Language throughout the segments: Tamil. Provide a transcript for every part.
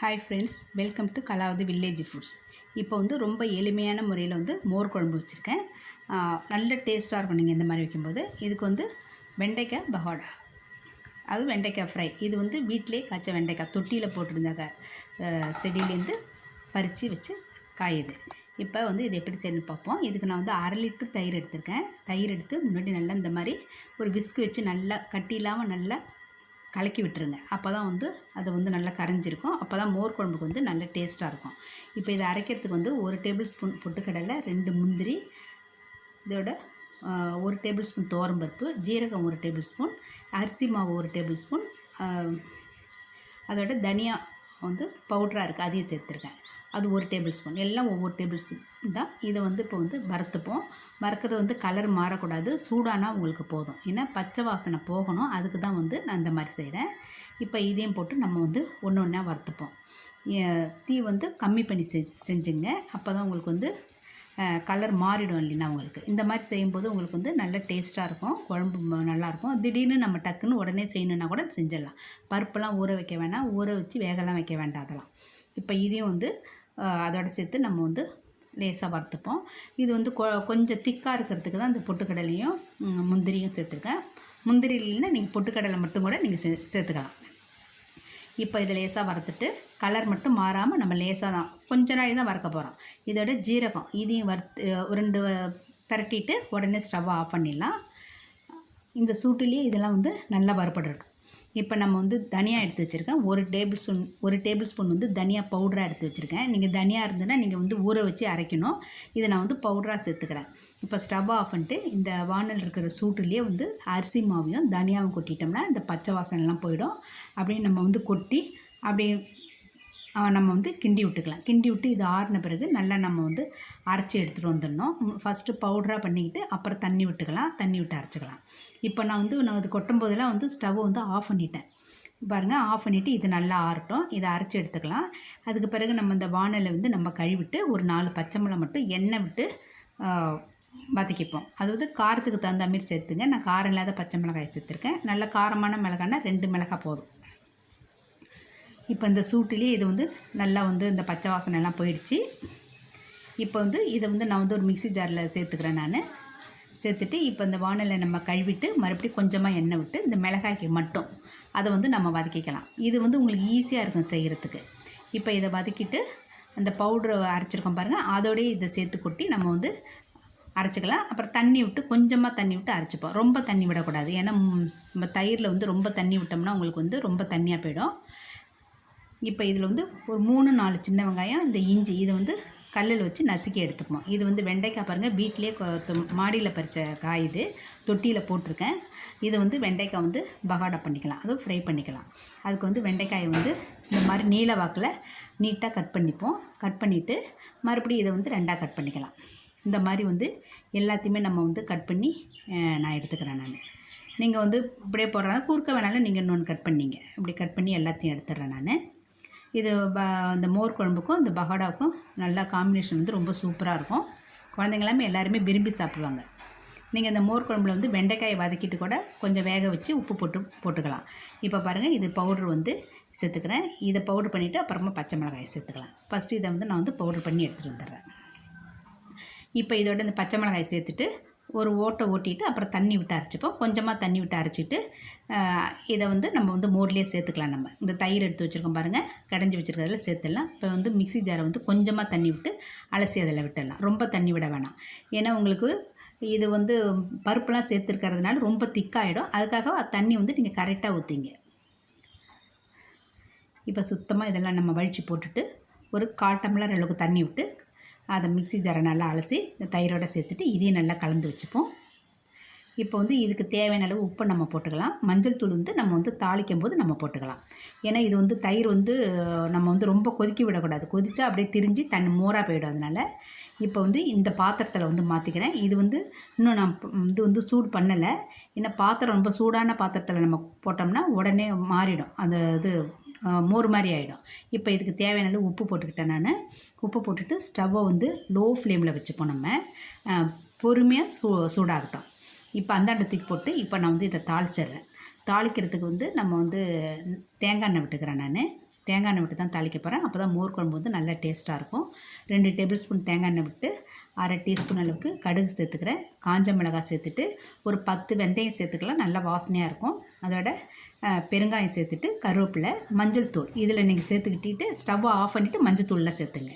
Hi friends welcome to Kalavathi village foods இப்போ வந்து ரொம்ப எளிமையான முறையில் வந்து மோர் குழம்பு வச்சுருக்கேன். நல்ல டேஸ்ட்டாக இருக்கும் நீங்கள் இந்த மாதிரி வைக்கும்போது. இதுக்கு வந்து வெண்டைக்காய் பகோடா. அது வெண்டைக்காய் ஃப்ரை இது வந்து வீட்டிலே காய்ச்ச வெண்டைக்காய். தொட்டியில் போட்டிருந்தாக்க செடியிலேருந்து பறித்து வச்சு காயுது. இப்போ வந்து இது எப்படி செய்யணும்னு பார்ப்போம். இதுக்கு நான் வந்து அரை லிட்டர் தயிர் எடுத்திருக்கேன். தயிர் எடுத்து முன்னாடி நல்லா இந்த மாதிரி ஒரு விஸ்க் வச்சு நல்லா கட்டி இல்லாமல் நல்லா கலக்கி விட்டுருங்க. அப்போ தான் வந்து அது வந்து நல்லா கரைஞ்சிருக்கும். அப்போ தான் மோர் குழம்புக்கு வந்து நல்ல டேஸ்ட்டாக இருக்கும். இப்போ இதை அரைக்கிறதுக்கு வந்து ஒரு டேபிள் ஸ்பூன் பொட்டுக்கடலை ரெண்டு முந்திரி இதோட ஒரு டேபிள் ஸ்பூன் தோரம்பருப்பு ஜீரகம் ஒரு டேபிள் ஸ்பூன் அரிசி மாவு ஒரு டேபிள் ஸ்பூன் அதோட தனியா வந்து பவுட்ராக இருக்குது அதையும் சேர்த்துருக்கேன். அது ஒரு டேபிள் ஸ்பூன். எல்லாம் ஒவ்வொரு டேபிள் ஸ்பூன் தான். இதை வந்து இப்போ வந்து வறுத்துப்போம். வறுக்கிறது வந்து கலர் மாறக்கூடாது. சூடானா உங்களுக்கு போதும். ஏன்னா பச்சை வாசனை போகணும். அதுக்கு தான் வந்து நான் இந்த மாதிரி செய்கிறேன் இப்போ இதையும் போட்டு நம்ம வந்து ஒன்று ஒன்றா வறுத்துப்போம். தீ வந்து கம்மி பண்ணி செ செஞ்சுங்க. அப்போ தான் உங்களுக்கு வந்து கலர் மாறிடும் இல்லைன்னா உங்களுக்கு. இந்த மாதிரி செய்யும்போது உங்களுக்கு வந்து நல்ல டேஸ்ட்டாக இருக்கும். குழம்பு நல்லாயிருக்கும் திடீர்னு நம்ம டக்குன்னு உடனே செய்யணுன்னா கூட செஞ்சிடலாம். பருப்பெல்லாம் ஊற வைக்க வேணாம். ஊற வச்சு வேகலாம் வைக்க வேண்டாம் அதெல்லாம். இப்போ இதையும் வந்து அதோட சேர்த்து நம்ம வந்து லேசாக வறுத்துப்போம். இது வந்து கொ கொஞ்சம் திக்காக இருக்கிறதுக்கு தான் இந்த பொட்டுக்கடலையும் முந்திரியும் சேர்த்துருக்கேன். முந்திரி இல்லைன்னா நீங்கள் பொட்டுக்கடலை மட்டும் கூட நீங்கள் சே சேர்த்துக்கலாம். இப்போ இதை லேசாக வறுத்துட்டு கலர் மட்டும் மாறாமல் நம்ம லேசாக தான் கொஞ்ச நாள் தான் வறுக்க போகிறோம் இதோட ஜீரகம் இதையும் வறுத்து ரெண்டு பரட்டிட்டு உடனே ஸ்டவ்வை ஆஃப் பண்ணிடலாம். இந்த சூட்டுலேயே இதெல்லாம் வந்து நல்லா வறுபடட்டும் இப்போ நம்ம வந்து தனியா எடுத்து வச்சுருக்கேன். ஒரு டேபிள் ஸ்பூன் ஒரு டேபிள் ஸ்பூன் வந்து தனியா பவுடராக எடுத்து வச்சுருக்கேன். நீங்கள் தனியாக இருந்ததுன்னா நீங்கள் வந்து ஊற வச்சு அரைக்கணும். இதை நான் வந்து பவுடராக சேர்த்துக்கிறேன். இப்போ ஸ்டவ் ஆஃப் பண்ணிட்டு இந்த வானல் இருக்கிற சூட்டுலேயே வந்து அரிசி மாவையும் தனியாவும் கொட்டிட்டோம்னா இந்த பச்சை வாசனைலாம் போயிடும். அப்படியே நம்ம வந்து கொட்டி அப்படியே நம்ம வந்து கிண்டி விட்டுக்கலாம். கிண்டி விட்டு இது ஆறின பிறகு நல்லா நம்ம வந்து அரைச்சி எடுத்துகிட்டு வந்துடணும். ஃபஸ்ட்டு பவுடராக பண்ணிக்கிட்டு அப்புறம் தண்ணி விட்டுக்கலாம். தண்ணி விட்டு அரைச்சிக்கலாம். இப்போ நான் வந்து நான் இது கொட்டும் போதெல்லாம் வந்து ஸ்டவ்வை வந்து ஆஃப் பண்ணிட்டேன். பாருங்கள் ஆஃப் பண்ணிவிட்டு இது நல்லா ஆறட்டும். இதை அரைச்சி எடுத்துக்கலாம். அதுக்கு பிறகு நம்ம இந்த வானலை வந்து நம்ம கழுவிட்டு ஒரு நாலு பச்சை மிளகா மட்டும் எண்ணெய் விட்டு வதக்கிப்போம். அதாவது காரத்துக்கு தகுந்த மாதிரி சேர்த்துங்க. நான் காரம் இல்லாத பச்சை மிளகாய் சேர்த்துருக்கேன். நல்ல காரமான மிளகானா ரெண்டு மிளகாய் போதும். இப்போ இந்த சூட்டிலே இது வந்து நல்லா வந்து இந்த பச்சை வாசனைலாம் போயிடுச்சு. இப்போ வந்து இதை வந்து நான் வந்து ஒரு மிக்ஸி ஜாரில் சேர்த்துக்கிறேன் நான். சேர்த்துட்டு இப்போ இந்த வானலை நம்ம கழுவிட்டு மறுபடியும் கொஞ்சமாக எண்ணெய் விட்டு இந்த மிளகாய்க்கு மட்டும் அதை வந்து நம்ம வதக்கிக்கலாம். இது வந்து உங்களுக்கு ஈஸியாக இருக்கும் செய்கிறதுக்கு இப்போ இதை வதக்கிட்டு அந்த பவுட்ரு அரைச்சிருக்கோம் பாருங்கள் அதோடய இதை சேர்த்து கொட்டி நம்ம வந்து அரைச்சிக்கலாம். அப்புறம் தண்ணி விட்டு கொஞ்சமாக தண்ணி விட்டு அரைச்சிப்போம். ரொம்ப தண்ணி விடக்கூடாது. ஏன்னா நம்ம தயிரில் வந்து ரொம்ப தண்ணி விட்டோம்னா உங்களுக்கு வந்து ரொம்ப தண்ணியாக போயிடும். இப்போ இதில் வந்து ஒரு மூணு நாலு சின்ன வெங்காயம் இந்த இஞ்சி இதை வந்து கல்லில் வச்சு நசுக்கி எடுத்துக்குவோம். இது வந்து வெண்டைக்காய் பாருங்கள் வீட்டிலே மாடியில் பறித்த காய் இது. தொட்டியில் போட்டிருக்கேன். இதை வந்து வெண்டைக்காய் வந்து பகாடா பண்ணிக்கலாம். அதுவும் ஃப்ரை பண்ணிக்கலாம். அதுக்கு வந்து வெண்டைக்காயை வந்து இந்த மாதிரி நீல வாக்கில் நீட்டாக கட் பண்ணிப்போம். கட் பண்ணிவிட்டு மறுபடியும் இதை வந்து ரெண்டாக கட் பண்ணிக்கலாம். இந்த மாதிரி வந்து எல்லாத்தையுமே நம்ம வந்து கட் பண்ணி நான் எடுத்துக்கிறேன் நான். நீங்கள் வந்து இப்படியே போடுறதா குறுக்க வேணாலும் நீங்கள் இன்னொன்று கட் பண்ணீங்க. இப்படி கட் பண்ணி எல்லாத்தையும் எடுத்துடுறேன் நான். இது ப இந்த மோர் குழம்புக்கும் இந்த பகோடாவுக்கும் நல்லா காம்பினேஷன் வந்து ரொம்ப சூப்பராக இருக்கும். குழந்தைங்களாமே எல்லாருமே விரும்பி சாப்பிடுவாங்க. நீங்கள் இந்த மோர் குழம்புல வந்து வெண்டைக்காயை வதக்கிட்டு கூட கொஞ்சம் வேக வச்சு உப்பு போட்டு போட்டுக்கலாம். இப்போ பாருங்கள் இது பவுட்ரு வந்து சேர்த்துக்கிறேன். இதை பவுட்ரு பண்ணிவிட்டு அப்புறமா பச்சை மிளகாயை சேர்த்துக்கலாம். ஃபஸ்ட்டு இதை வந்து நான் வந்து பவுட்ரு பண்ணி எடுத்துகிட்டு வந்துடுறேன். இப்போ இதோட இந்த பச்சை மிளகாய் சேர்த்துட்டு ஒரு ஓட்டை ஓட்டிட்டு அப்புறம் தண்ணி விட்டு அரைச்சிப்போம். கொஞ்சமாக தண்ணி விட்டு அரைச்சிட்டு இதை வந்து நம்ம வந்து மோர்லேயே சேர்த்துக்கலாம் நம்ம. இந்த தயிர் எடுத்து வச்சுருக்கோம் பாருங்கள் கடைஞ்சி வச்சுருக்கிறதுல சேர்த்துடலாம். இப்போ வந்து மிக்சி ஜாரை வந்து கொஞ்சமாக தண்ணி விட்டு அலசி அதில் விட்டுடலாம். ரொம்ப தண்ணி விட வேணாம். ஏன்னா உங்களுக்கு இது வந்து பருப்புலாம் சேர்த்துருக்கிறதுனால ரொம்ப திக்காகிடும் அதுக்காக தண்ணி வந்து நீங்கள் கரெக்டாக ஊற்றிங்க இப்போ சுத்தமாக இதெல்லாம் நம்ம வழித்து போட்டுட்டு ஒரு கால் டம்ளர் அளவுக்கு தண்ணி விட்டு அதை மிக்ஸி ஜாரை நல்லா அலசி இந்த தயிரோட சேர்த்துட்டு இதையும் நல்லா கலந்து வச்சுப்போம். இப்போ வந்து இதுக்கு தேவையான அளவு உப்பு நம்ம போட்டுக்கலாம். மஞ்சள் தூள் வந்து நம்ம வந்து தாளிக்கும் போது நம்ம போட்டுக்கலாம். ஏன்னா இது வந்து தயிர் வந்து நம்ம வந்து ரொம்ப கொதிக்க விடக்கூடாது. கொதிச்சா அப்படியே திரிஞ்சு தண்ணி மோராக போயிடும் அதனால். இப்போ வந்து இந்த பாத்திரத்தில் வந்து மாற்றிக்கிறேன் இது வந்து இன்னும் நான் இது வந்து சூடு பண்ணலை. ஏன்னா பாத்திரம் ரொம்ப சூடான பாத்திரத்தில் நம்ம போட்டோம்னா உடனே மாறிடும். அந்த இது மோர் மாதிரி ஆகிடும் இப்போ இதுக்கு தேவையான அளவு உப்பு போட்டுக்கிட்டேன் நான். உப்பு போட்டுட்டு ஸ்டவ்வை வந்து லோ ஃப்ளேமில் வச்சுப்போம் நம்ம. பொறுமையாக சூ சூடாகட்டும். இப்போ அந்தாண்ட தூக்கி போட்டு இப்போ நான் வந்து இதை தாளிச்சிடுறேன். தாளிக்கிறதுக்கு வந்து நம்ம வந்து தேங்காய் எண்ணெய் விட்டுக்கிறேன் நான். தேங்காய் எண்ணெய் விட்டு தான் தாளிக்க போகிறேன் அப்போ தான் மோர் குழம்பு வந்து நல்லா டேஸ்ட்டாக இருக்கும். ரெண்டு டேபிள் ஸ்பூன் தேங்காய் எண்ணெய் விட்டு அரை டீஸ்பூன் அளவுக்கு கடுகு சேர்த்துக்கிறேன். காஞ்ச மிளகாய் சேர்த்துட்டு ஒரு பத்து வெந்தயம் சேர்த்துக்கலாம். நல்லா வாசனையாக இருக்கும். அதோட பெருங்காயம் சேர்த்துட்டு கருவேப்பிலை மஞ்சள் தூள். இதில் நீங்கள் சேர்த்துக்கிட்டிட்டு ஸ்டவ்வை ஆஃப் பண்ணிவிட்டு மஞ்சள் தூளில் சேர்த்துங்க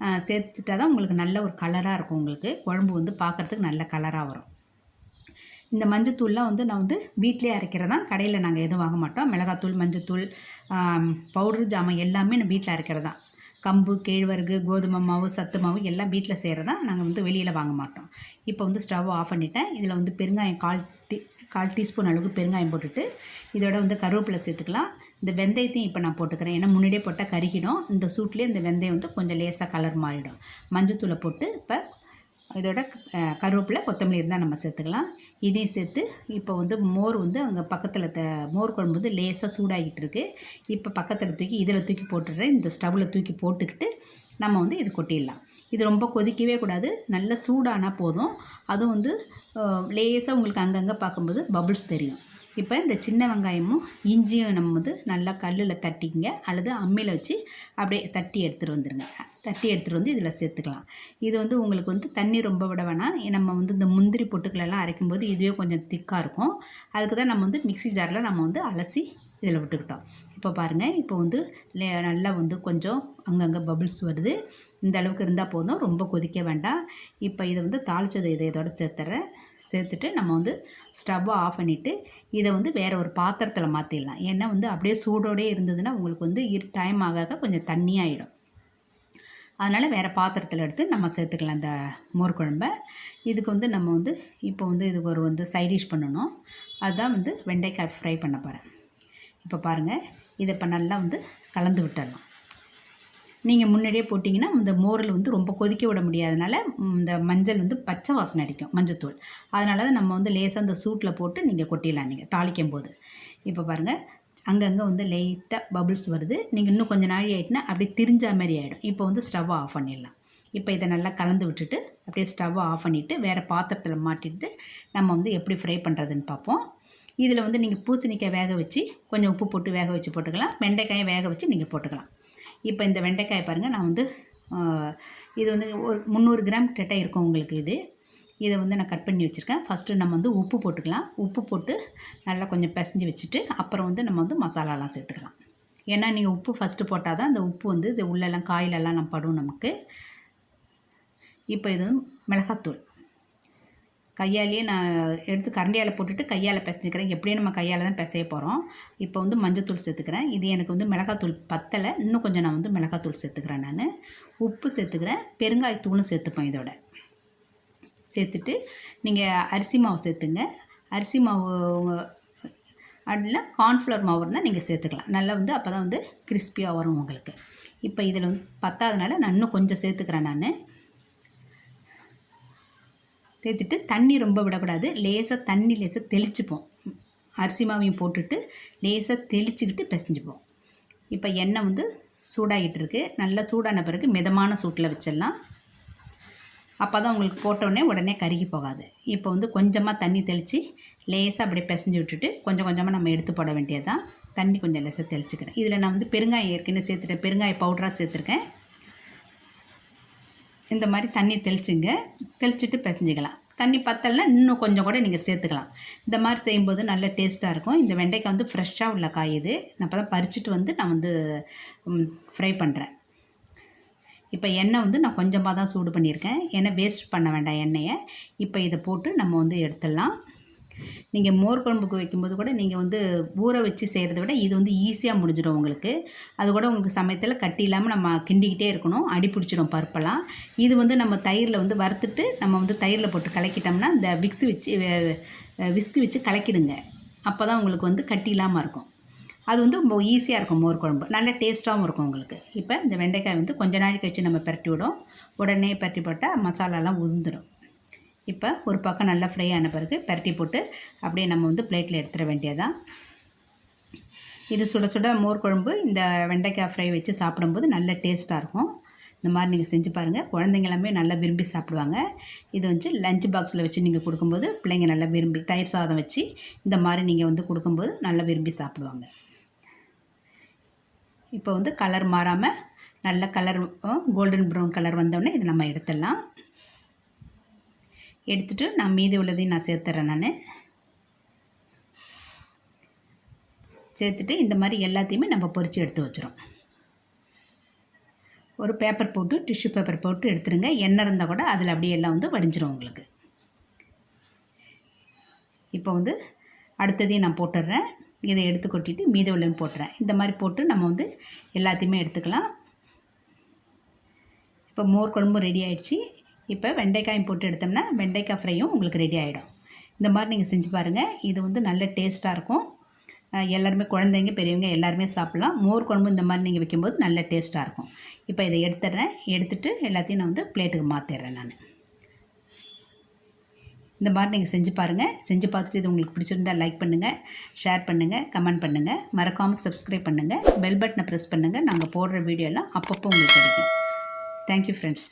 அஹ், சேர்த்துட்டா தான் உங்களுக்கு நல்ல ஒரு கலராக இருக்கும் உங்களுக்கு. குழம்பு வந்து பார்க்குறதுக்கு நல்ல கலராக வரும். இந்த மஞ்சத்தூள்லாம் வந்து நான் வந்து வீட்டிலே அரைக்கிறதா? கடையில் நாங்கள் எதுவும் வாங்க மாட்டோம். மிளகாத்தூள் மஞ்சத்தூள் பவுடர் ஜாமான் எல்லாமே நான் வீட்டில் அரைக்கிறதா? கம்பு கேழ்வரகு கோதுமை மாவு சத்து மாவு எல்லாம் வீட்டில் செய்கிறதா நாங்கள் வந்து வெளியில் வாங்க மாட்டோம். இப்போ வந்து ஸ்டவ் ஆஃப் பண்ணிட்டேன். இதில் வந்து பெருங்காயம் கால் டீ கால் டீஸ்பூன் அளவுக்கு பெருங்காயம் போட்டுட்டு இதோட வந்து கருவேப்பிலை சேர்த்துக்கலாம். இந்த வெந்தயத்தையும் இப்போ நான் போட்டுக்கிறேன். ஏன்னா முன்னாடியே போட்டால் கருகிடும். இந்த சூட்லேயே இந்த வெந்தயம் வந்து கொஞ்சம் லேசாக கலர் மாறிடும். மஞ்சத்தூளை போட்டு இப்போ இதோட கருவேப்பிலை கொத்தமல்லி இருந்தால் நம்ம சேர்த்துக்கலாம். இதையும் சேர்த்து இப்போ வந்து மோர் வந்து அங்கே பக்கத்தில் த மோர் குழம்பு வந்து லேசாக சூடாகிட்டு இருக்கு. இப்போ பக்கத்தில் தூக்கி இதில் தூக்கி போட்டுடுறேன். இந்த ஸ்டவ்வில் தூக்கி போட்டுக்கிட்டு நம்ம வந்து இது கொட்டிடலாம். இது ரொம்ப கொதிக்கவே கூடாது. நல்ல சூடானால் போதும். அதுவும் வந்து லேசாக உங்களுக்கு அங்கங்கே பார்க்கும்போது பபுள்ஸ் தெரியும். இப்போ இந்த சின்ன வெங்காயமும் இஞ்சியும் நம்ம வந்து நல்லா கல்லில் தட்டிங்க அல்லது அம்மியில் வச்சு அப்படியே தட்டி எடுத்துகிட்டு வந்துடுங்க தட்டி எடுத்துகிட்டு வந்து இதில் சேர்த்துக்கலாம். இது வந்து உங்களுக்கு வந்து தண்ணி ரொம்ப விட வேணாம். நம்ம வந்து இந்த முந்திரி பொட்டுக்களெல்லாம் அரைக்கும்போது இதுவே கொஞ்சம் திக்காக இருக்கும். அதுக்கு தான் நம்ம வந்து மிக்ஸி ஜாரில் நம்ம வந்து அலசி இதில் விட்டுக்கிட்டோம். இப்போ பாருங்கள் இப்போ வந்து நல்லா வந்து கொஞ்சம் அங்கங்கே பபிள்ஸ் வருது. இந்த அளவுக்கு இருந்தால் போதும் ரொம்ப கொதிக்க வேண்டாம். இப்போ இதை வந்து தாளித்தது இதை இதோட சேர்த்துறேன். சேர்த்துட்டு நம்ம வந்து ஸ்டவ்வை ஆஃப் பண்ணிவிட்டு இதை வந்து வேறு ஒரு பாத்திரத்தில் மாற்றிடலாம் ஏன்னா வந்து அப்படியே சூடோடே இருந்ததுன்னா உங்களுக்கு வந்து இரு டைம் ஆக ஆக கொஞ்சம் தண்ணியாகிடும் அதனால் வேறு பாத்திரத்தில் எடுத்து நம்ம சேர்த்துக்கலாம் அந்த மோர் குழம்ப. இதுக்கு வந்து நம்ம வந்து இப்போ வந்து இதுக்கு ஒரு வந்து சைடிஷ் பண்ணணும். அதுதான் வந்து வெண்டைக்காய் ஃப்ரை பண்ண போகிறேன் இப்போ பாருங்கள் இதை இப்போ நல்லா வந்து கலந்து விட்டுடலாம் நீங்கள் முன்னாடியே போட்டிங்கன்னா இந்த மோரில் வந்து ரொம்ப கொதிக்க விட முடியாதனால இந்த மஞ்சள் வந்து பச்சை வாசனை அடிக்கும் மஞ்சத்தூள். அதனால தான் நம்ம வந்து லேசாக அந்த சூட்டில் போட்டு நீங்கள் கொட்டிடலாம் நீங்கள் தாளிக்கும் போது. இப்போ பாருங்கள் அங்கங்கே வந்து லைட்டாக பபுள்ஸ் வருது. நீங்கள் இன்னும் கொஞ்சம் நாழி ஆகிட்டுனா அப்படியே திரிஞ்ச மாதிரி ஆகிடும் இப்போ வந்து ஸ்டவ்வை ஆஃப் பண்ணிடலாம். இப்போ இதை நல்லா கலந்து விட்டுட்டு அப்படியே ஸ்டவ்வை ஆஃப் பண்ணிவிட்டு வேறு பாத்திரத்தில் மாட்டிட்டு நம்ம வந்து எப்படி ஃப்ரை பண்ணுறதுன்னு பார்ப்போம். இதில் வந்து நீங்கள் பூசணிக்காய் வேக வச்சு கொஞ்சம் உப்பு போட்டு வேக வச்சு போட்டுக்கலாம். வெண்டைக்காயை வேக வச்சு நீங்கள் போட்டுக்கலாம். இப்போ இந்த வெண்டைக்காயை பாருங்கள் நான் வந்து இது வந்து ஒரு முந்நூறு கிராம் கிட்ட இருக்கும் உங்களுக்கு இது. இதை வந்து நான் கட் பண்ணி வச்சுருக்கேன். ஃபஸ்ட்டு நம்ம வந்து உப்பு போட்டுக்கலாம். உப்பு போட்டு நல்லா கொஞ்சம் பிசைஞ்சு வச்சுட்டு அப்புறம் வந்து நம்ம வந்து மசாலாலாம் சேர்த்துக்கலாம். ஏன்னா நீங்கள் உப்பு ஃபஸ்ட்டு போட்டால் தான் அந்த உப்பு வந்து இது உள்ளெல்லாம் காயிலெல்லாம் நம்ம படும் நமக்கு. இப்போ இது வந்து மிளகாத்தூள். கையாலேயே நான் எடுத்து கரண்டியால் போட்டுட்டு கையால் பிசைஞ்சிக்கிறேன். எப்படியும் நம்ம கையால் தான் பிசைய போகிறோம் இப்போ வந்து மஞ்சத்தூள் சேர்த்துக்கிறேன். இது எனக்கு வந்து மிளகாத்தூள் பத்தலை. இன்னும் கொஞ்சம் நான் வந்து மிளகாத்தூள் சேர்த்துக்கிறேன் நான். உப்பு சேர்த்துக்கிறேன். பெருங்காயத்தூளும் சேர்த்துப்போம் இதோட. சேர்த்துட்டு நீங்கள் அரிசி மாவு சேர்த்துங்க. அரிசி மாவு அதில் கார்ன்ஃப்ளவர் மாவு இருந்தால் நீங்கள் சேர்த்துக்கலாம். நல்லா வந்து அப்போ தான் வந்து கிறிஸ்பியாக வரும் உங்களுக்கு. இப்போ இதில் வந்து பத்தாதனால நான் இன்னும் கொஞ்சம் சேர்த்துக்கிறேன் நான். சேர்த்துட்டு தண்ணி ரொம்ப விடக்கூடாது லேசாக தண்ணி லேசாக தெளிச்சுப்போம். அரிசி மாவையும் போட்டுட்டு லேசாக தெளிச்சுக்கிட்டு பிசைஞ்சுப்போம். இப்போ எண்ணெய் வந்து சூடாகிட்டு இருக்கு நல்லா சூடான பிறகு மிதமான சூட்டில் வச்சிடலாம். அப்போ தான் உங்களுக்கு போட்டவுடனே உடனே கருகி போகாது. இப்போ வந்து கொஞ்சமாக தண்ணி தெளித்து லேசாக அப்படியே பிசைஞ்சு விட்டுட்டு கொஞ்சம் கொஞ்சமாக நம்ம எடுத்து போட வேண்டியது தான் தண்ணி கொஞ்சம் லேசாக தெளிச்சுக்கிறேன். இதில் நான் வந்து பெருங்காயம் ஏற்கனவே சேர்த்துட்டேன். பெருங்காய பவுடராக சேர்த்துருக்கேன். இந்த மாதிரி தண்ணி தெளிச்சுங்க. தெளிச்சுட்டு பிசைஞ்சிக்கலாம். தண்ணி பத்தலைன்னா இன்னும் கொஞ்சம் கூட நீங்கள் சேர்த்துக்கலாம். இந்த மாதிரி செய்யும்போது நல்ல டேஸ்ட்டாக இருக்கும். இந்த வெண்டைக்காய் வந்து ஃப்ரெஷ்ஷாக உள்ள காய் இது. நான் இப்போ தான் பறிச்சுட்டு வந்து நான் வந்து ஃப்ரை பண்ணுறேன் இப்போ எண்ணெய் வந்து நான் கொஞ்சமாக தான் சூடு பண்ணியிருக்கேன். எண்ணெய் வேஸ்ட் பண்ண வேண்டாம் எண்ணெயை. இப்போ இதை போட்டு நம்ம வந்து எடுத்துடலாம். நீங்கள் மோர் குழம்புக்கு வைக்கும்போது கூட நீங்கள் வந்து ஊற வச்சு செய்கிறத விட இது வந்து ஈஸியாக முடிஞ்சிடும் உங்களுக்கு. அது கூட உங்களுக்கு சமயத்தில் கட்டி இல்லாமல் நம்ம கிண்டிக்கிட்டே இருக்கணும். அடி பிடிச்சிடும் பருப்பெல்லாம். இது வந்து நம்ம தயிரில் வந்து வறுத்துட்டு நம்ம வந்து தயிரில் போட்டு கலக்கிட்டோம்னா இந்த விக்ஸு வச்சு விஸ்கு வச்சு கலக்கிடுங்க. அப்போ தான் உங்களுக்கு வந்து கட்டி இல்லாமல் இருக்கும். அது வந்து ரொம்ப ஈஸியாக இருக்கும் மோர் குழம்பு. நல்ல டேஸ்ட்டாகவும் இருக்கும் உங்களுக்கு. இப்போ இந்த வெண்டைக்காய் வந்து கொஞ்ச நாள் கழிச்சு நம்ம பரட்டி விடும். உடனே பரட்டி போட்டால் மசாலாலாம் உதிர்ந்துடும் இப்போ ஒரு பக்கம் நல்லா ஃப்ரை ஆன பிறகு பரட்டி போட்டு அப்படியே நம்ம வந்து பிளேட்டில் எடுத்துட வேண்டியதான் இது சுட சுட மோர் குழம்பு இந்த வெண்டைக்காய் ஃப்ரை வச்சு சாப்பிடும்போது நல்ல டேஸ்ட்டாக இருக்கும். இந்த மாதிரி நீங்கள் செஞ்சு பாருங்கள் குழந்தைங்க எல்லாமே நல்லா விரும்பி சாப்பிடுவாங்க. இது வந்து லஞ்ச் பாக்ஸில் வச்சு நீங்கள் கொடுக்கும்போது பிள்ளைங்க நல்லா விரும்பி தயிர் சாதம் வச்சு இந்த மாதிரி நீங்கள் வந்து கொடுக்கும்போது நல்லா விரும்பி சாப்பிடுவாங்க. இப்போ வந்து கலர் மாறாமல் நல்ல கலர் கோல்டன் ப்ரௌன் கலர் வந்தோடனே இதை நம்ம எடுத்துடலாம். எடுத்துகிட்டு நான் மீதி உள்ளதையும் நான் சேர்த்துறேன் நான். சேர்த்துட்டு இந்த மாதிரி எல்லாத்தையுமே நம்ம பொரித்து எடுத்து வச்சிரும். ஒரு பேப்பர் போட்டு டிஷ்யூ பேப்பர் போட்டு எடுத்துருங்க. எண்ணெய் இருந்தால் கூட அதில் அப்படியே எல்லாம் வந்து வடிஞ்சிரும் உங்களுக்கு. இப்போ வந்து அடுத்ததையும் நான் போட்டுடுறேன் இதை எடுத்து கொட்டிட்டு மீதி உள்ளதையும் போட்டுறேன். இந்த மாதிரி போட்டு நம்ம வந்து எல்லாத்தையுமே எடுத்துக்கலாம். இப்போ மோர் குழம்பும் ரெடி ஆயிடுச்சு. இப்போ வெண்டைக்காயும் போட்டு எடுத்தோம்னா வெண்டைக்காய் ஃப்ரையும் உங்களுக்கு ரெடி ஆகிடும் இந்த மாதிரி நீங்கள் செஞ்சு பாருங்கள் இது வந்து நல்ல டேஸ்ட்டாக இருக்கும். எல்லாருமே குழந்தைங்க பெரியவங்க எல்லாருமே சாப்பிட்லாம். மோர் குழம்பு இந்த மாதிரி நீங்கள் வைக்கும்போது நல்ல டேஸ்ட்டாக இருக்கும். இப்போ இதை எடுத்துடுறேன். எடுத்துகிட்டு எல்லாத்தையும் நான் வந்து பிளேட்டுக்கு மாற்றிடுறேன் நான். இந்த மாதிரி நீங்கள் செஞ்சு பாருங்கள் செஞ்சு பார்த்துட்டு இது உங்களுக்கு பிடிச்சிருந்தா லைக் பண்ணுங்கள் ஷேர் பண்ணுங்கள் கமெண்ட் பண்ணுங்கள் மறக்காமல் சப்ஸ்கிரைப் பண்ணுங்கள் பெல் பட்டனை ப்ரெஸ் பண்ணுங்கள் நாங்கள் போடுற வீடியோலாம் அப்பப்போ உங்களுக்கு கிடைக்கும். Thank you friends